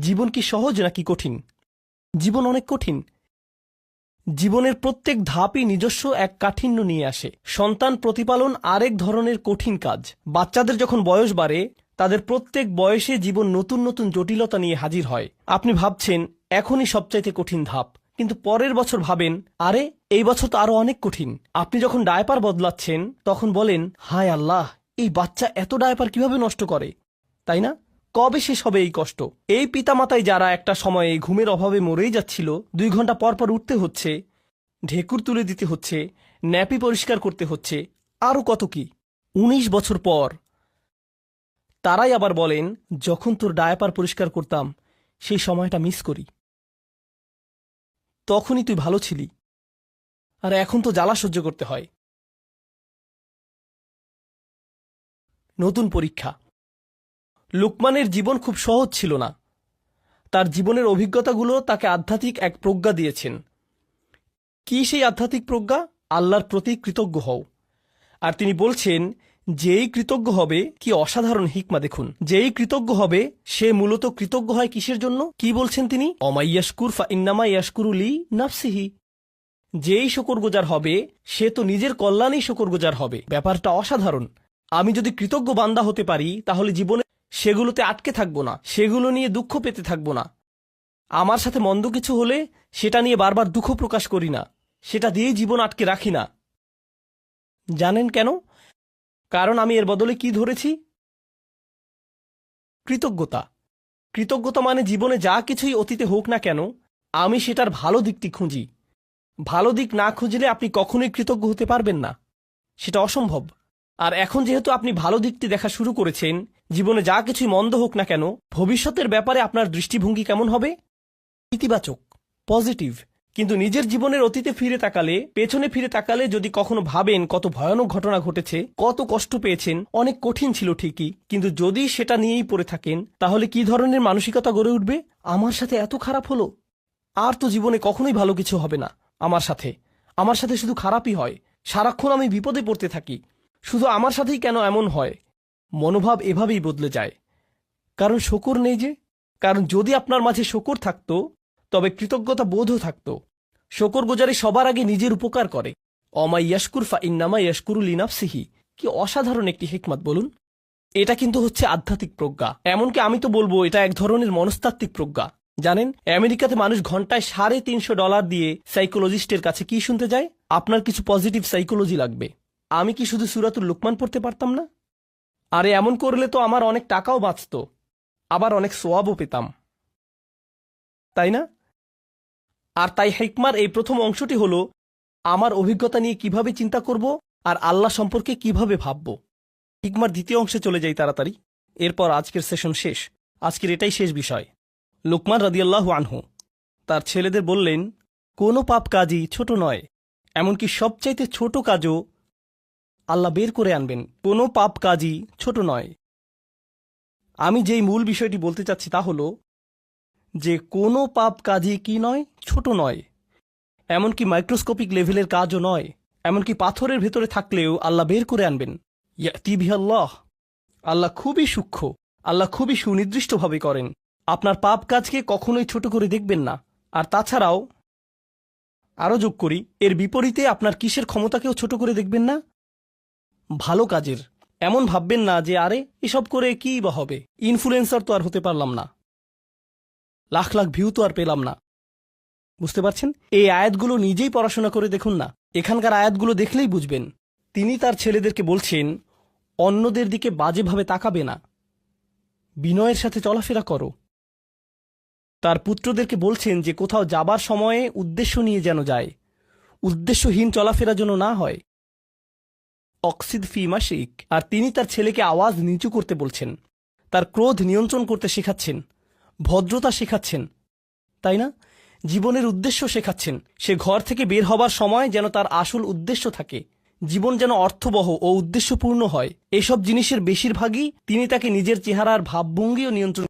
জীবন কি সহজ নাকি কঠিন? জীবন অনেক কঠিন। জীবনের প্রত্যেক ধাপই নিজস্ব এক কাঠিন্য নিয়ে আসে। সন্তান প্রতিপালন আরেক ধরনের কঠিন কাজ। বাচ্চাদের যখন বয়স বাড়ে, তাদের প্রত্যেক বয়সে জীবন নতুন নতুন জটিলতা নিয়ে হাজির হয়। আপনি ভাবছেন, এখনই সবচাইতে কঠিন ধাপ। কিন্তু পরের বছর ভাবেন, আরে, এই বছর তো আরও অনেক কঠিন। আপনি যখন ডায়পার বদলাচ্ছেন, তখন বলেন, হায় আল্লাহ, এই বাচ্চা এত ডায়পার কীভাবে নষ্ট করে? তাই না? কবে শেষ হবে এই কষ্ট? এই পিতামাতাই যারা একটা সময়ে ঘুমের অভাবে মরেই যাচ্ছিল, দুই ঘণ্টা পর পর উঠতে হচ্ছে, ঢেকুর তুলে দিতে হচ্ছে, ন্যাপি পরিষ্কার করতে হচ্ছে, আরও কত কি? উনিশ বছর পর। তারাই আবার বলেন, যখন তোর ডায়াপার পরিষ্কার করতাম, সেই সময়টা মিস করি। তখনই তুই ভালো ছিলি। আর এখন তো জ্বালা সহ্য করতে হয়। নতুন পরীক্ষা। লুকমানের জীবন খুব সহজ ছিল না। তার জীবনের অভিজ্ঞতাগুলো তাকে আধ্যাত্মিক এক প্রজ্ঞা দিয়েছেন। কি সেই আধ্যাত্মিক প্রজ্ঞা? আল্লাহর প্রতি কৃতজ্ঞ হও। আর তিনি বলছেন, যেই কৃতজ্ঞ হবে, কি অসাধারণ হিকমা দেখুন। যেই কৃতজ্ঞ হবে, সে মূলত কৃতজ্ঞ হয় কিসের জন্য? কি বলছেন তিনি? অমাইয়াসকুর ফা ইন্নামা ইয়াসকুরুলি নাফসিহি। যেই শকরগুজার হবে, সে তো নিজের কল্যাণেই শকরগুজার হবে। ব্যাপারটা অসাধারণ। আমি যদি কৃতজ্ঞ বান্দা হতে পারি, তাহলে জীবনে সেগুলোতে আটকে থাকব না, সেগুলো নিয়ে দুঃখ পেতে থাকব না। আমার সাথে মন্দ কিছু হলে সেটা নিয়ে বারবার দুঃখ প্রকাশ করি না, সেটা দিয়েই জীবন আটকে রাখি না। জানেন কেন? কারণ আমি এর বদলে কি ধরেছি? কৃতজ্ঞতা। কৃতজ্ঞতা মানে জীবনে যা কিছুই অতীতে হোক না কেন, আমি সেটার ভালো দিকটি খুঁজি। ভালো দিক না খুঁজলে আপনি কখনোই কৃতজ্ঞ হতে পারবেন না। সেটা অসম্ভব। আর এখন যেহেতু আপনি ভালো দিকটি দেখা শুরু করেছেন জীবনে যা কিছুই মন্দ হোক না কেন, ভবিষ্যতের ব্যাপারে আপনার দৃষ্টিভঙ্গি কেমন হবে? ইতিবাচক, পজিটিভ, কিন্তু নিজের জীবনের অতীতে ফিরে তাকালে, পেছনে ফিরে তাকালে যদি কখনো ভাবেন কত ভয়ানক ঘটনা ঘটেছে, কত কষ্ট পেয়েছেন, অনেক কঠিন ছিল ঠিকই, কিন্তু যদি সেটা নিয়েই পড়ে থাকেন, তাহলে কি ধরনের মানসিকতা গড়ে উঠবে? আমার সাথে এত খারাপ হলো? আর তো জীবনে কখনোই ভালো কিছু হবে না, আমার সাথে। আমার সাথে শুধু খারাপই হয়। সারাক্ষণ আমি বিপদে পড়তে থাকি। শুধু আমার সাথেই কেন এমন হয়? মনোভাব এভাবেই বদলে যায়। কারণ শকুর নেই যে, কারণ যদি আপনার মাঝে শকুর থাকতো, তবে কৃতজ্ঞতা বোধও থাকত। শকর গোজারি সবার আগে নিজের উপকার করে। অমা ইয়াসকুর ফা ইন্নামা ইয়াসকুরু লিনাফসিহি। কি অসাধারণ একটি হিকমত, বলুন। এটা কিন্তু হচ্ছে আধ্যাত্মিক প্রজ্ঞা। এমনকি আমি তো বলব, এটা এক ধরনের মনস্তাত্ত্বিক প্রজ্ঞা। জানেন, আমেরিকাতে মানুষ ঘন্টায় সাড়ে তিনশো ডলার দিয়ে সাইকোলজিস্টের কাছে কি শুনতে যায়? আপনার কিছু পজিটিভ সাইকোলজি লাগবে। আমি কি শুধু সুরাতুল লুকমান পড়তে পারতাম না? আরে এমন করলে তো আমার অনেক টাকাও বাঁচত। আবার অনেক সোয়াবও পেতাম। তাই না? আর তাই হেকমার এই প্রথম অংশটি হল, আমার অভিজ্ঞতা নিয়ে কীভাবে চিন্তা করব আর আল্লাহ সম্পর্কে কীভাবে ভাবব। হিকমার দ্বিতীয় অংশে চলে যাই তাড়াতাড়ি। এরপর আজকের সেশন শেষ। আজকের এটাই শেষ বিষয়। লোকমান রাদিয়াল্লাহু আনহু তার ছেলেদের বললেন, কোনো পাপ কাজই ছোট নয়, এমনকি সবচাইতে ছোট কাজও আল্লাহ বের করে আনবেন। কোনো পাপ কাজই ছোট নয়। আমি যেই মূল বিষয়টি বলতে চাচ্ছি তা হলো যে কোনো পাপ কাজই কি নয়? ছোট নয়। এমনকি মাইক্রোস্কোপিক লেভেলের কাজও নয়। এমনকি পাথরের ভেতরে থাকলেও আল্লাহ বের করে আনবেন। আল্লাহ আল্লাহ খুবই সূক্ষ্ম। আল্লাহ খুবই সুনির্দিষ্টভাবে করেন। আপনার পাপ কাজকে কখনোই ছোট করে দেখবেন না। আর তাছাড়াও আরও যোগ করি, এর বিপরীতে আপনার কিসের ক্ষমতাকেও ছোট করে দেখবেন না? ভালো কাজের। এমন ভাববেন না যে, আরে, এসব করে কি বা হবে? ইনফ্লুয়েন্সার তো আর হতে পারলাম না। লাখ লাখ ভিউ তো আর পেলাম না। বুঝতে পারছেন? এই আয়াতগুলো নিজেই পড়াশোনা করে দেখুন না। এখানকার আয়াতগুলো দেখলেই বুঝবেন। তিনি তার ছেলেদেরকে বলছেন, অন্যদের দিকে বাজেভাবে তাকাবে না। বিনয়ের সাথে চলাফেরা করো। তার পুত্রদেরকে বলছেন যে, কোথাও যাবার সময়ে উদ্দেশ্য নিয়ে যেন যায়। উদ্দেশ্যহীন চলাফেরা যেন না হয়। অক্সিদ ফিমা শেখ আর তিনি তার ছেলেকে আওয়াজ নিচু করতে বলছেন। তার ক্রোধ নিয়ন্ত্রণ করতে শেখাচ্ছেন। ভদ্রতা শেখাচ্ছেন। তাই না? জীবনের উদ্দেশ্য শেখাচ্ছেন। সে ঘর থেকে বের হবার সময় যেন তার আসল উদ্দেশ্য থাকে। জীবন যেন অর্থবহ ও উদ্দেশ্যপূর্ণ হয়। এসব জিনিসের বেশিরভাগই তিনি তাকে নিজের চেহারার ভাবভঙ্গিও নিয়ন্ত্রণ